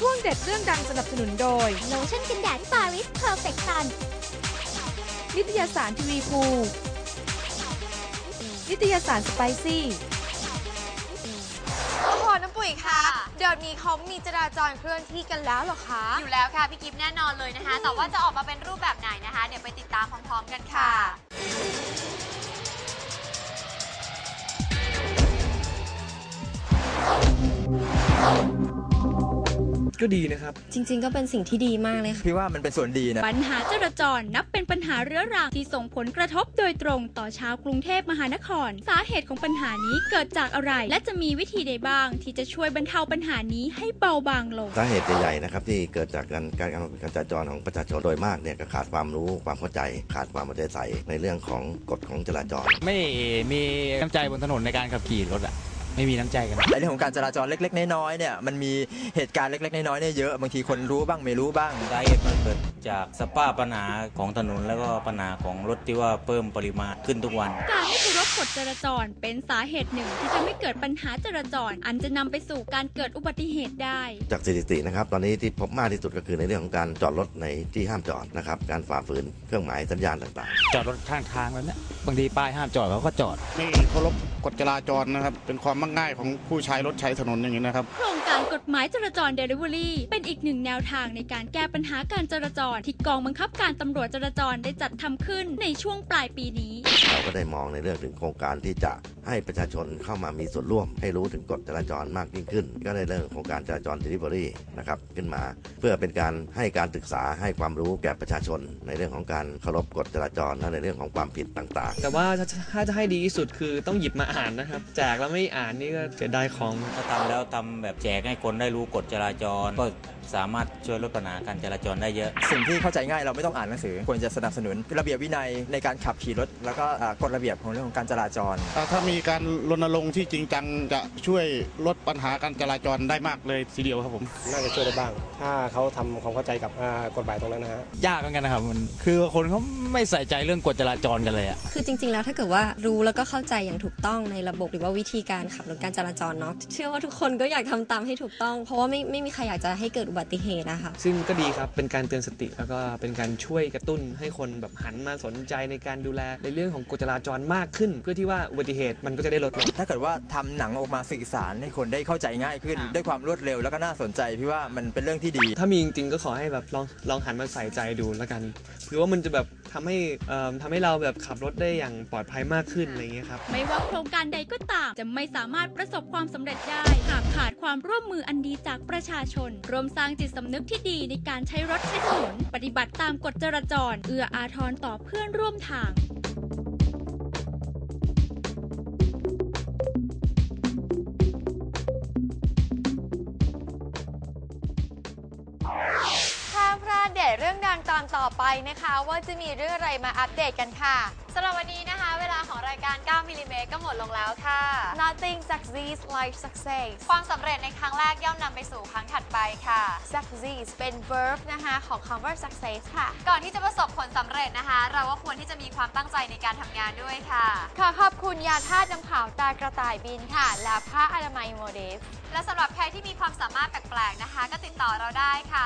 ช่วงเด็ดเรื่องดังสนับสนุนโดยโลชั่นกันแดดปาริสเพอร์เฟคซันนิตยสารทีวีภูนิตยสารสไปซี่โอ้โหน้ำปุ๋ยคะเดี๋ยวนี้เขามีจราจรเคลื่อนที่กันแล้วเหรอคะ อยู่แล้วค่ะ พี่กิฟแน่นอนเลยนะคะ แต่ว่าจะออกมาเป็นรูปแบบไหนนะคะ เดี๋ยวไปติดตามพร้อมๆกันค่ะ ก็ดีนะครับ จริง ๆ ก็เป็นสิ่งที่ดีมากเลยค่ะ พี่ว่ามันเป็นส่วนดีนะ ปัญหาจราจรนับเป็นปัญหาเรื้อรังที่ส่งผลกระทบโดยตรงต่อชาวกรุงเทพมหานคร สาเหตุของปัญหานี้เกิดจากอะไร และจะมีวิธีใดบ้าง ที่จะช่วยบรรเทาปัญหานี้ให้เบาบางลง สาเหตุใหญ่ๆนะครับที่เกิดจากการการการจราจรของประชาชนโดยมากเนี่ยก็ขาดความรู้ความเข้าใจ ขาดความเอาใจใส่ในเรื่องของกฎของจราจร ไม่มีน้ำใจบนถนนในการขับขี่รถอะ ไม่มีน้ำใจกัน ในเรื่องของการจราจรเล็ก ๆ น้อยๆเนี่ยมันมีเหตุการณ์เล็ก ๆ น้อยๆเนี่ยเยอะบางทีคนรู้บ้างไม่รู้บ้างสาเหตุมันเกิดจากสภาพปัญหาของถนนแล้วก็ปัญหาของรถที่ว่าเพิ่มปริมาณขึ้นทุกวัน การไม่เคารพ กฎจราจรเป็นสาเหตุหนึ่งที่ทำให้เกิดปัญหาจราจร อันจะนำไปสู่การเกิดอุบัติเหตุได้ จากสถิตินะครับตอนนี้ที่พบมากที่สุดก็คือในเรื่องของการจอดรถในที่ห้ามจอดนะครับการฝ่าฝืนเครื่องหมายสัญญาณต่างๆ จอดรถข้างทางแล้วเนี่ยบางทีป้ายห้ามจอดเขาก็จอดไม่เคารพกฎจราจรนะครับเป็นความมักง่ายของผู้ใช้รถใช้ถนนอย่างนี้นะครับโครงการกฎหมายจราจร Delivery เป็นอีกหนึ่งแนวทางในการแก้ปัญหาการจราจร ที่กองบังคับการตำรวจจราจรได้จัดทำขึ้นในช่วงปลายปีนี้ เราก็ได้มองในเรื่องถึงโครงการที่จะให้ประชาชนเข้ามามีส่วนร่วม ให้รู้ถึงกฎจราจรมากยิ่งขึ้น ก็ได้เรื่องโครงการจราจร Delivery นะครับขึ้นมา เพื่อเป็นการให้การศึกษาให้ความรู้แก่ประชาชน ในเรื่องของการเคารพกฎจราจรและในเรื่องของความผิดต่างๆ แต่ว่าถ้าถ้าจะให้ดีที่สุดคือต้องหยิบมาอ่านนะครับแจกแล้วไม่อ่านนี่ก็เสียดายของ ถ้าทำแล้วทำแบบแจกให้คนได้รู้กฎจราจรก็ สามารถช่วยลดปัญหาการจราจรได้เยอะ สิ่งที่เข้าใจง่ายเราไม่ต้องอ่านหนังสือ ควรจะสนับสนุน ระเบียบวินัยในการขับขี่รถ แล้วก็อ่ากฎระเบียบของเรื่องของการจราจร ถ้ามีการรณรงค์ที่จริงจังจะช่วยลดปัญหาการจราจรได้มากเลยทีเดียวครับผม น่าจะช่วยได้บ้าง ถ้าเขาทำความเข้าใจกับอ่ากฎหมายตรงนั้นนะฮะ ยากเหมือนกันนะครับมันคือคนเขาไม่ใส่ใจเรื่องกฎจราจรกันเลยอะคือจริงๆ แล้วถ้าเกิดว่ารู้แล้วก็เข้าใจอย่างถูกต้องในระบบหรือว่าวิธีการขับรถการจราจรเนาะเชื่อว่าทุกคนก็อยากทำตามให้ถูกต้อง เพราะว่าไม่ไม่มีใครอยากจะให้เกิดอุบัติเหตุนะคะซึ่งก็ดีครับเป็นการเตือนสติแล้วก็เป็นการช่วยกระตุ้นให้คนแบบหันมาสนใจในการดูแลในเรื่องของกฎจราจรมากขึ้น เพื่อที่ว่าอุบัติเหตุมันก็จะได้ลดลงถ้าเกิดว่าทำหนังออกมาสื่อสารให้คนได้เข้าใจง่ายขึ้น ด้วยความรวดเร็วแล้วก็น่าสนใจพี่ว่ามันเป็นเรื่องที่ดี ถ้ามีจริงๆก็ขอให้แบบลองลองหันมาใส่ใจดูแล้วกันเพื่อว่ามันจะแบบ ทำให้เอ่อทำให้เราแบบขับรถได้อย่างปลอดภัยมากขึ้นอะไรอย่างเงี้ยครับ ไม่ว่าโครงการใดก็ตาม จะไม่สามารถประสบความสำเร็จได้ หากขาดความร่วมมืออันดีจากประชาชน รวมสร้างจิตสำนึกที่ดีในการใช้รถใช้ถนน ปฏิบัติตามกฎจราจร เอื้ออาทรต่อเพื่อนร่วมทาง ตอนต่อไปนะคะว่าจะมีเรื่องอะไรมาอัปเดตกันค่ะสำหรับวันนี้นะคะ เวลาของรายการ 9 มิลลิเมตรก็หมดลงแล้วค่ะ Nothing succeeds like success ความสำเร็จในครั้งแรกย่อมนำไปสู่ครั้งถัดไปค่ะ succeed เป็น verb นะคะของคำว่า success ค่ะ ก่อนที่จะประสบผลสำเร็จนะคะ เราก็ควรที่จะมีความตั้งใจในการทำงานด้วยค่ะ ขอขอบคุณยาธาตุน้ำขาวตากระต่ายบินค่ะ และผ้าอนามัยโมเดสและสำหรับใครที่มีความสามารถแปลกๆนะคะ ก็ติดต่อเราได้ค่ะ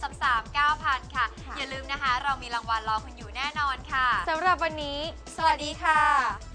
027339000 ค่ะค่ะอย่าลืม นะคะ เรามีรางวัลรอคุณอยู่แน่นอนค่ะ สำหรับวันนี้ สวัสดีค่ะ